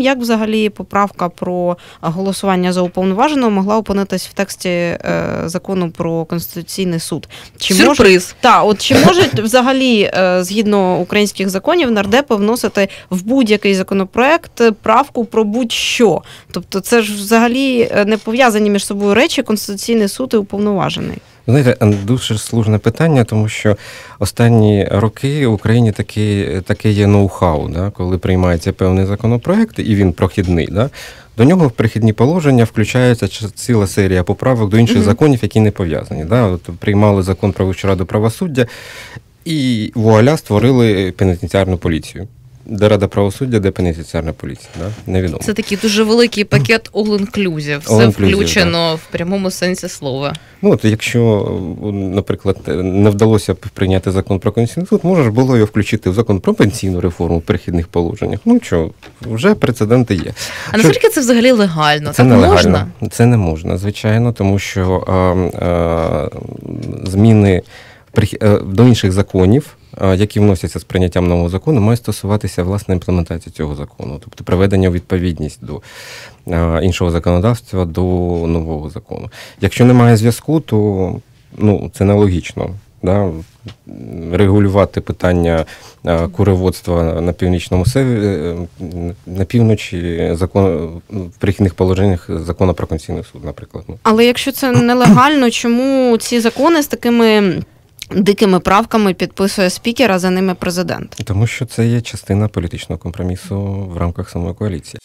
Як взагалі поправка про голосування за уповноваженого могла опинитись в тексті е, закону про конституційний суд? Чи Сюрприз. Може, та, от чи можуть взагалі е, згідно українських законів нардепи вносити в будь-який законопроект правку про будь-що? Тобто, це ж взагалі е, не пов'язані між собою речі конституційний суд і уповноважений. Знаєте, дуже служне питання, тому що останні роки в Україні таке таке є ноу-хау, да, коли приймається певний законопроект, і він прохідний. Да, До нього в прихідні положення включається ціла серія поправок до інших mm законів, які не пов'язані. Да. От Приймали закон про Вищу раду правосуддя і вуаля створили пенітенціарну поліцію. Де Рада правосуддя, де пенітенціарна поліція, да? невідомо. Це такий дуже великий пакет all-inclusive, все all включено в прямому сенсі слова. Ну от якщо, наприклад, не вдалося прийняти закон про Конституційний суд, можеш було його включити в закон про пенсійну реформу в перехідних положеннях. Ну що, вже прецеденти є. А наскільки це взагалі легально? Це так нелегально. можна? Це не можна, звичайно, тому що а, а, зміни е, до інших законів які вносяться з прийняттям нового закону, мають стосуватися власне імплементації цього закону, тобто приведення у відповідність до іншого законодавства до нового закону. Якщо немає зв'язку, то ну, це нелогічно. Да? Регулювати питання куреводства на північному севері, на півночі закон в прихідних положеннях закону про Конституційний суд, наприклад. Але якщо це нелегально, чому ці закони з такими дикими правками підписує спікер, а за ними президент. Тому що це є частина політичного компромісу в рамках самої коаліції.